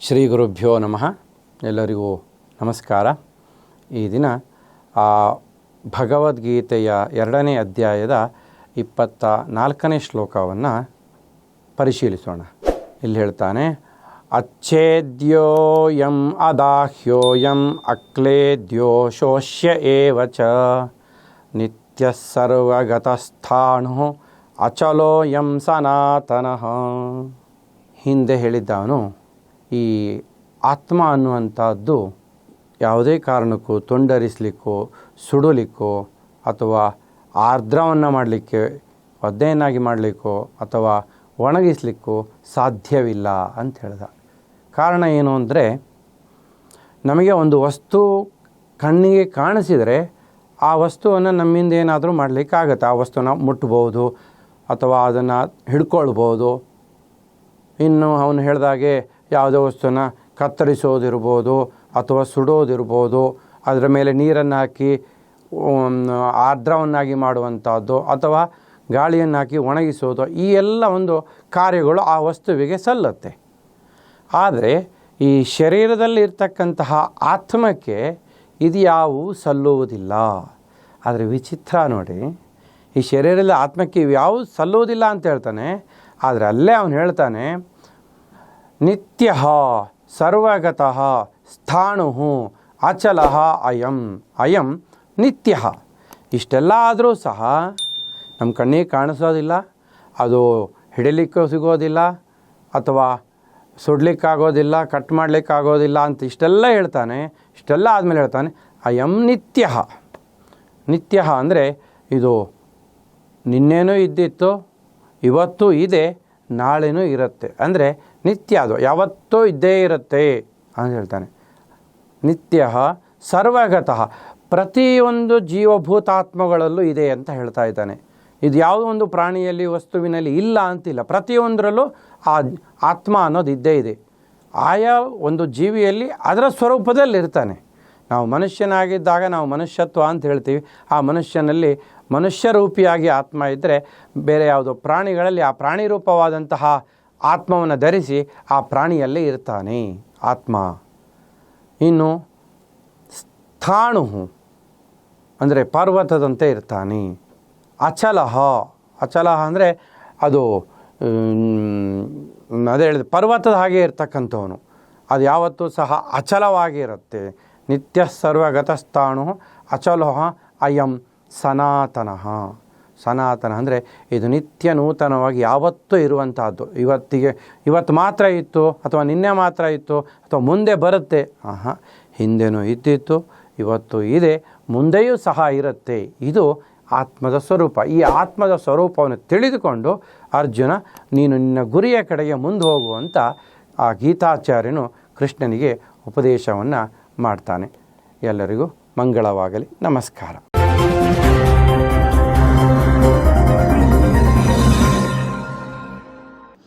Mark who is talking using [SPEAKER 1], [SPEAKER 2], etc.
[SPEAKER 1] ಶ್ರೀ ಗುರುಭ್ಯೋ ನಮಃ. ಎಲ್ಲರಿಗೂ ನಮಸ್ಕಾರ. ಈ ದಿನ, ಆ ಭಗವದ್ಗೀತೆಯ ಎರಡನೇ ಅಧ್ಯಾಯದ ಇಪ್ಪತ್ತ ನಾಲ್ಕನೇ ಶ್ಲೋಕವನ್ನು ಪರಿಶೀಲಿಸೋಣ. ಇಲ್ಲಿ ಹೇಳ್ತಾನೆ, ಅಚ್ಛೇದ್ಯೋಯಂ ಅದಾಹ್ಯೋಯಂ ಅಕ್ಲೇದ್ಯೋ ಶೋಷ್ಯ ಏವ ಚ. ನಿತ್ಯ ಸರ್ವಗತಸ್ಥಾಣು ಅಚಲೋಯಂ ಸನಾತನಃ. ಹಿಂದೆ ಹೇಳಿದ್ದವನು ಈ ಆತ್ಮ ಅನ್ನುವಂಥದ್ದು ಯಾವುದೇ ಕಾರಣಕ್ಕೂ ತೊಂಡರಿಸಲಿಕ್ಕೋ, ಸುಡಲಿಕ್ಕೋ, ಅಥವಾ ಆರ್ದ್ರವನ್ನು ಮಾಡಲಿಕ್ಕೆ, ಒದ್ದೆಯನ್ನಾಗಿ ಮಾಡಲಿಕ್ಕೋ, ಅಥವಾ ಒಣಗಿಸ್ಲಿಕ್ಕೋ ಸಾಧ್ಯವಿಲ್ಲ ಅಂತ ಹೇಳ್ದ. ಕಾರಣ ಏನು ಅಂದರೆ, ನಮಗೆ ಒಂದು ವಸ್ತು ಕಣ್ಣಿಗೆ ಕಾಣಿಸಿದರೆ, ಆ ವಸ್ತುವನ್ನು ನಮ್ಮಿಂದ ಏನಾದರೂ ಮಾಡಲಿಕ್ಕಾಗತ್ತೆ? ಆ ವಸ್ತುನ ಮುಟ್ಬೋದು, ಅಥವಾ ಅದನ್ನು ಹಿಡ್ಕೊಳ್ಬೋದು. ಇನ್ನು ಅವನು ಹೇಳಿದಾಗೆ ಯಾವುದೋ ವಸ್ತುನ ಕತ್ತರಿಸೋದಿರ್ಬೋದು ಅಥವಾ ಸುಡೋದಿರ್ಬೋದು, ಅದರ ಮೇಲೆ ನೀರನ್ನು ಹಾಕಿ ಆರ್ದ್ರವನ್ನಾಗಿ ಮಾಡುವಂಥದ್ದು ಅಥವಾ ಗಾಳಿಯನ್ನು ಹಾಕಿ ಒಣಗಿಸೋದು, ಈ ಎಲ್ಲ ಒಂದು ಕಾರ್ಯಗಳು ಆ ವಸ್ತುವಿಗೆ ಸಲ್ಲತ್ತೆ. ಆದರೆ ಈ ಶರೀರದಲ್ಲಿ ಇರ್ತಕ್ಕಂತಹ ಆತ್ಮಕ್ಕೆ ಇದು ಯಾವುವು ಸಲ್ಲುವುದಿಲ್ಲ. ಆದರೆ ವಿಚಿತ್ರ ನೋಡಿ, ಈ ಶರೀರದಲ್ಲಿ ಆತ್ಮಕ್ಕೆ ಯಾವುವು ಸಲ್ಲುವುದಿಲ್ಲ ಅಂತ ಹೇಳ್ತಾನೆ, ಆದರೆ ಅಲ್ಲೇ ಅವನು ಹೇಳ್ತಾನೆ ನಿತ್ಯ ಸರ್ವಗತಃ ಸ್ಥಾಣು ಅಚಲ ಅಯಂ ಅಯಂ ನಿತ್ಯ. ಇಷ್ಟೆಲ್ಲ ಆದರೂ ಸಹ ನಮ್ಮ ಕಣ್ಣಿಗೆ ಕಾಣಿಸೋದಿಲ್ಲ, ಅದು ಹಿಡಿಲಿಕ್ಕೂ ಸಿಗೋದಿಲ್ಲ, ಅಥವಾ ಸುಡ್ಲಿಕ್ಕಾಗೋದಿಲ್ಲ, ಕಟ್ ಮಾಡಲಿಕ್ಕಾಗೋದಿಲ್ಲ ಅಂತ ಇಷ್ಟೆಲ್ಲ ಹೇಳ್ತಾನೆ, ಇಷ್ಟೆಲ್ಲ ಆದಮೇಲೆ ಹೇಳ್ತಾನೆ, ಅಯಂ ನಿತ್ಯ. ನಿತ್ಯ ಅಂದರೆ ಇದು ನಿನ್ನೇನೂ ಇದ್ದಿತ್ತು, ಇವತ್ತು ಇದೆ ನಾಳೆನೂ ಇರುತ್ತೆ. ಅಂದರೆ ನಿತ್ಯ ಅದು. ಯಾವತ್ತೂ ಇದ್ದೇ ಇರುತ್ತೆ ಅಂತ ಹೇಳ್ತಾನೆ. ನಿತ್ಯ ಸರ್ವಗತಃ ಪ್ರತಿಯೊಂದು ಜೀವಭೂತಾತ್ಮಗಳಲ್ಲೂ ಇದೆ ಅಂತ ಹೇಳ್ತಾ ಇದ್ದಾನೆ. ಇದು ಯಾವುದೋ ಒಂದು ಪ್ರಾಣಿಯಲ್ಲಿ, ವಸ್ತುವಿನಲ್ಲಿ ಇಲ್ಲ ಅಂತಿಲ್ಲ. ಪ್ರತಿಯೊಂದರಲ್ಲೂ ಆ ಆತ್ಮ ಅನ್ನೋದು ಇದ್ದೇ ಇದೆ. ಆಯಾ ಒಂದು ಜೀವಿಯಲ್ಲಿ ಅದರ ಸ್ವರೂಪದಲ್ಲಿ ಇರ್ತಾನೆ ನಾವು ಮನುಷ್ಯನಾಗಿದ್ದಾಗ ನಾವು ಮನುಷ್ಯತ್ವ ಅಂತ ಹೇಳ್ತೀವಿ. ಆ ಮನುಷ್ಯನಲ್ಲಿ ಮನುಷ್ಯ ರೂಪಿಯಾಗಿ ಆತ್ಮ ಇದ್ದರೆ ಬೇರೆ ಯಾವುದೋ ಪ್ರಾಣಿಗಳಲ್ಲಿ ಆ ಪ್ರಾಣಿ ರೂಪವಾದಂತಹ ಆತ್ಮವನ್ನು ಧರಿಸಿ ಆ ಪ್ರಾಣಿಯಲ್ಲೇ ಇರ್ತಾನೆ ಆತ್ಮ. ಇನ್ನು ಸ್ಥಾಣು ಅಂದರೆ ಪರ್ವತದಂತೆ ಇರ್ತಾನೆ. ಅಚಲಹ ಅಚಲಹ ಅಂದರೆ ಅದು ಅದೇ ಹೇಳಿದ, ಪರ್ವತದ ಹಾಗೆ ಇರ್ತಕ್ಕಂಥವನು. ಅದು ಯಾವತ್ತೂ ಸಹ ಅಚಲವಾಗಿರುತ್ತೆ. ನಿತ್ಯ ಸರ್ವಗತಸ್ಥಾಣು ಅಚಲಹ ಅಯಂ ಸನಾತನಃ. ಸನಾತನ ಅಂದರೆ ಇದು ನಿತ್ಯ ನೂತನವಾಗಿ ಯಾವತ್ತೂ ಇರುವಂತಹದ್ದು. ಇವತ್ತಿಗೆ, ಇವತ್ತು ಮಾತ್ರ ಇತ್ತು, ಅಥವಾ ನಿನ್ನೆ ಮಾತ್ರ ಇತ್ತು, ಅಥವಾ ಮುಂದೆ ಬರುತ್ತೆ. ಆಹಾ, ಹಿಂದೆನೂ ಇದ್ದಿತ್ತು, ಇವತ್ತು ಇದೆ, ಮುಂದೆಯೂ ಸಹ ಇರುತ್ತೆ. ಇದು ಆತ್ಮದ ಸ್ವರೂಪ. ಈ ಆತ್ಮದ ಸ್ವರೂಪವನ್ನು ತಿಳಿದುಕೊಂಡು, ಅರ್ಜುನ, ನೀನು ನಿನ್ನ ಗುರಿಯ ಕಡೆಗೆ ಮುಂದೆ ಹೋಗುವಂತ ಆ ಗೀತಾಚಾರ್ಯನು ಕೃಷ್ಣನಿಗೆ ಉಪದೇಶವನ್ನು ಮಾಡ್ತಾನೆ. ಎಲ್ಲರಿಗೂ ಮಂಗಳವಾಗಲಿ, ನಮಸ್ಕಾರ.